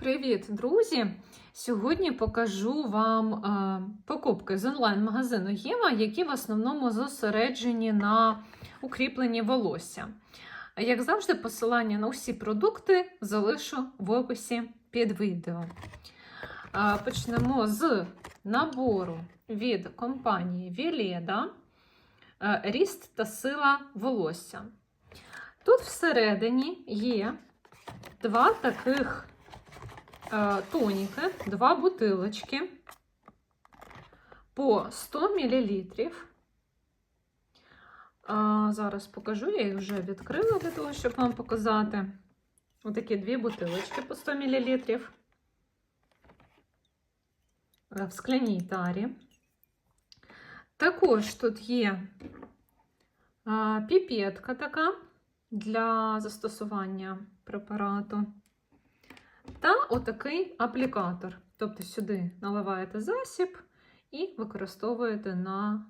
Привіт, друзі! Сьогодні покажу вам е, покупки з онлайн-магазину Єва, які в основному зосереджені на укріпленні волосся. Як завжди, посилання на усі продукти залишу в описі під відео. Е, Почнемо з набору від компанії Віледа е, Ріст та сила волосся. Тут всередині є два таких тоніки, два бутилочки по 100 мл. Зараз покажу, я їх вже відкрила для того, щоб вам показати. Отакі дві бутилочки по 100 мл. Е, В скляній тарі. Також тут є е, піпетка така для застосування препарату. Та отакий аплікатор. Тобто сюди наливаєте засіб і використовуєте на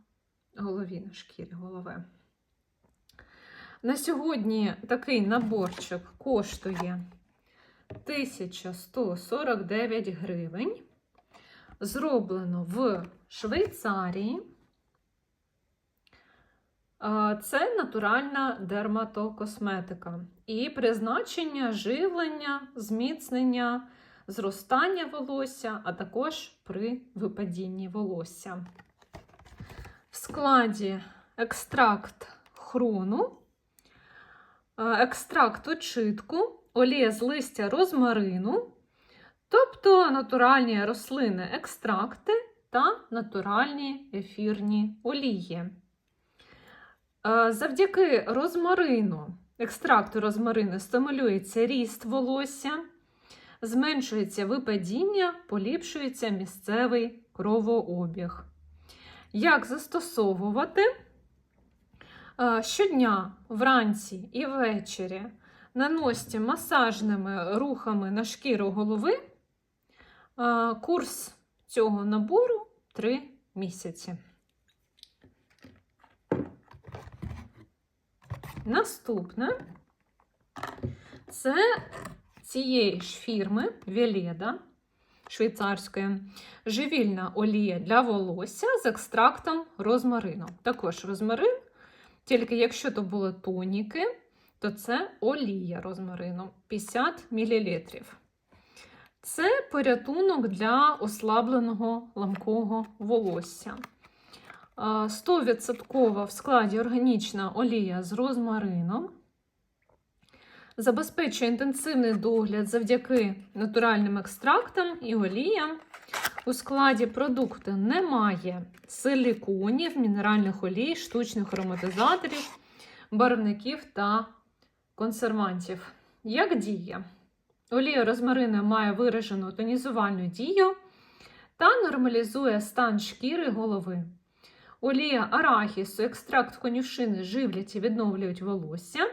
голові, на шкірі голови. На сьогодні такий наборчик коштує 1149 гривень. Зроблено в Швейцарії. Це натуральна дерматокосметика і призначення живлення, зміцнення, зростання волосся, а також при випадінні волосся. В складі екстракт хрону, екстракт очитку, олія з листя розмарину, тобто натуральні рослини екстракти та натуральні ефірні олії. Завдяки розмарину, екстракту розмарину стимулюється ріст волосся, зменшується випадіння, поліпшується місцевий кровообіг. Як застосовувати? Щодня вранці і ввечері наносьте масажними рухами на шкіру голови. Курс цього набору 3 місяці. Наступне це цієї ж фірми Веледа швейцарської живільна олія для волосся з екстрактом розмарину. Також розмарин, тільки якщо то були тоніки, то це олія розмарину 50 мл. Це порятунок для ослабленого ламкого волосся. 100% в складі органічна олія з розмарином. Забезпечує інтенсивний догляд завдяки натуральним екстрактам і оліям. У складі продукту немає силіконів, мінеральних олій, штучних ароматизаторів, барвників та консервантів. Як діє? Олія розмарина має виражену тонізувальну дію та нормалізує стан шкіри голови. Олія арахісу, екстракт конюшини живлять і відновлюють волосся,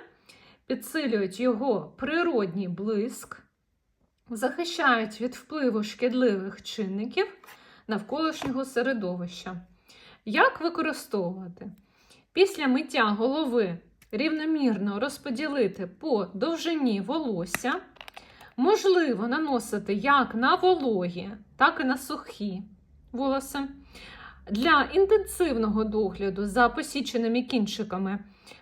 підсилюють його природній блиск, захищають від впливу шкідливих чинників навколишнього середовища. Як використовувати? Після миття голови рівномірно розподілити по довжині волосся, можливо наносити як на вологі, так і на сухі волоси. Для інтенсивного догляду за посіченими кінчиками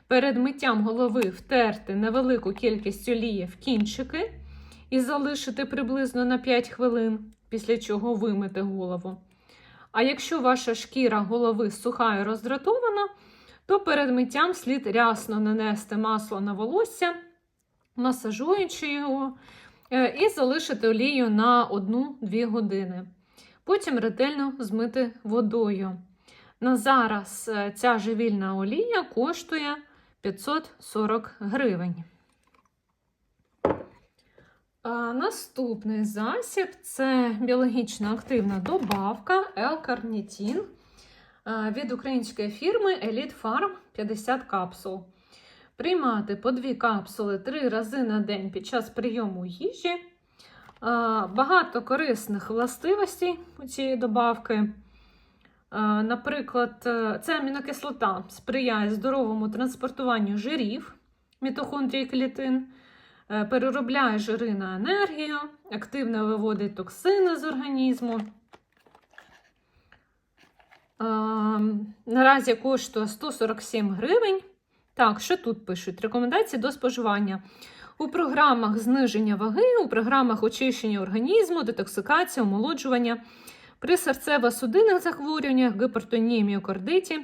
перед миттям голови втерти невелику кількість олії в кінчики і залишити приблизно на 5 хвилин, після чого вимити голову. А якщо ваша шкіра голови суха і роздратована, то перед миттям слід рясно нанести масло на волосся, масажуючи його, і залишити олію на 1-2 години. Потім ретельно змити водою. На зараз ця живільна олія коштує 540 гривень. А наступний засіб це біологічно активна добавка L-карнітін від української фірми Elite Farm 50 капсул. Приймати по 2 капсули 3 рази на день під час прийому їжі. Багато корисних властивостей у цієї добавки. Наприклад, ця амінокислота сприяє здоровому транспортуванню жирів, мітохондрій клітин, е, переробляє жири на енергію, активно виводить токсини з організму. Наразі коштує 147 гривень. Так, що тут пишуть? Рекомендації до споживання. У програмах зниження ваги, у програмах очищення організму, детоксикації, омолоджування, при серцево-судинних захворюваннях, гипертонії, міокардиті,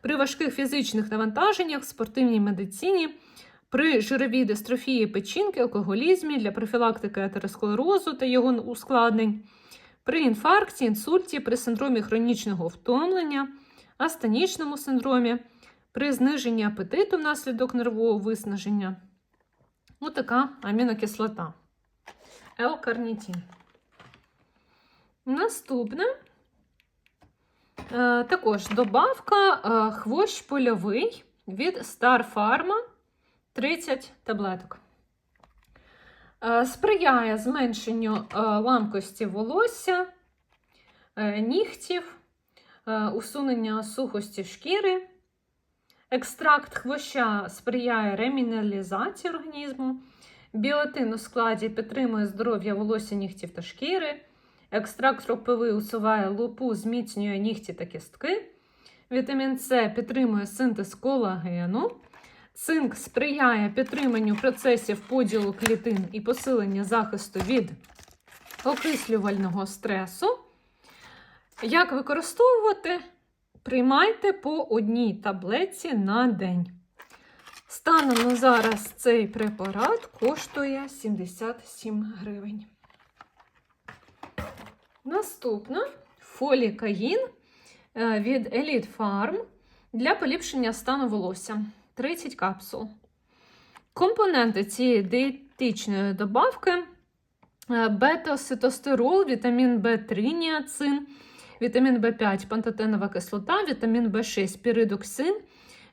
при важких фізичних навантаженнях, спортивній медицині, при жировій дистрофії печінки, алкоголізмі, для профілактики атеросклерозу та його ускладнень, при інфаркті, інсульті, при синдромі хронічного втомлення, астенічному синдромі, при зниженні апетиту внаслідок нервового виснаження. Отака амінокислота. L-карнітін. Наступне е, також добавка е, хвощ польовий від Star Pharma 30 таблеток. Е, сприяє зменшенню ламкості волосся, нігтів, усунення сухості шкіри. Екстракт хвоща сприяє реміналізації організму. Біотин у складі підтримує здоров'я волосся, нігтів та шкіри. Екстракт ропивий усуває лупу, зміцнює нігті та кістки. Вітамін С підтримує синтез колагену. Цинк сприяє підтриманню процесів поділу клітин і посилення захисту від окислювального стресу. Як використовувати? Приймайте по одній таблетці на день. Станом на зараз цей препарат коштує 77 гривень. Наступна фолікаїн е, від Elite Farm для поліпшення стану волосся 30 капсул. Компоненти цієї дієтичної добавки е, бета-ситостерол, вітамін В3 ніацин, вітамін В5 пантотенова кислота, вітамін В6 піридоксин,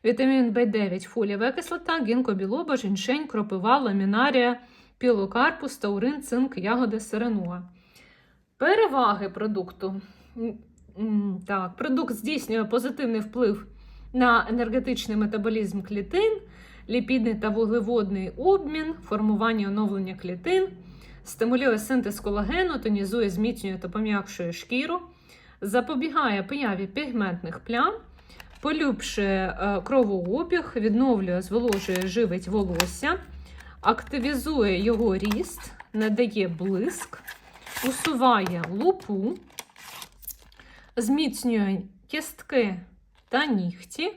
вітамін В9 фолієва кислота, гінкобілоба, жіншень, кропива, ламінарія, пілокарпус, таурин, цинк, ягоди, сиренуа. Переваги продукту. Так, продукт здійснює позитивний вплив на енергетичний метаболізм клітин, ліпідний та вуглеводний обмін, формування оновлення клітин, стимулює синтез колагену, тонізує, зміцнює та пом'якшує шкіру, запобігає появі пігментних плям, полюбшує е, кровообіг, відновлює, зволожує, живить волосся, активізує його ріст, надає блиск, усуває лупу, зміцнює кістки та нігті.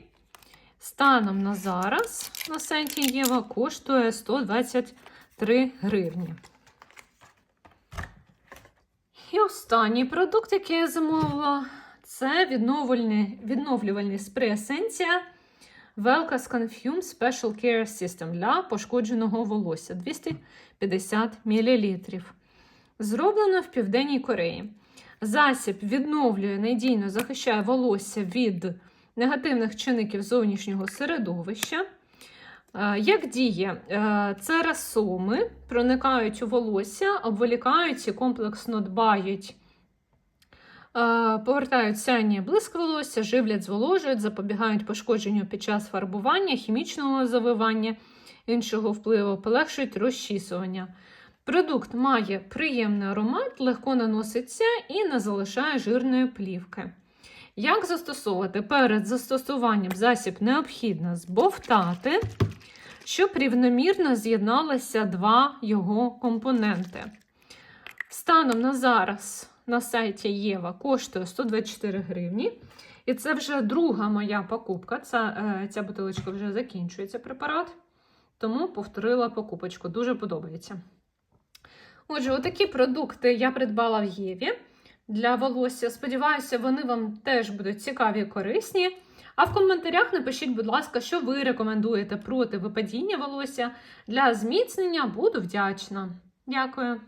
Станом на зараз на сайті Єва коштує 123 гривні. І останній продукт, який я замовила, це відновлювальний, відновлювальний спрей есенція Velcas Confume Special Care System для пошкодженого волосся 250 мл. Зроблено в Південній Кореї. Засіб відновлює надійно захищає волосся від негативних чинників зовнішнього середовища. Е, Як діє? Е, Це расоми проникають у волосся, обволікають і комплексно дбають, е, повертають сяння блиск волосся, живлять, зволожують, запобігають пошкодженню під час фарбування, хімічного завивання, іншого впливу, полегшують розчісування. Продукт має приємний аромат, легко наноситься і не залишає жирної плівки. Як застосовувати? Перед застосуванням засіб необхідно збовтати, щоб рівномірно з'єдналися два його компоненти. Станом на зараз на сайті Єва коштує 124 гривні. І це вже друга моя покупка. Ця, е, ця бутилочка вже закінчується препарат. Тому повторила покупочку. Дуже подобається. Отже, отакі продукти я придбала в Єві для волосся. Сподіваюся, вони вам теж будуть цікаві і корисні. А в коментарях напишіть, будь ласка, що ви рекомендуєте проти випадіння волосся для зміцнення. Буду вдячна. Дякую.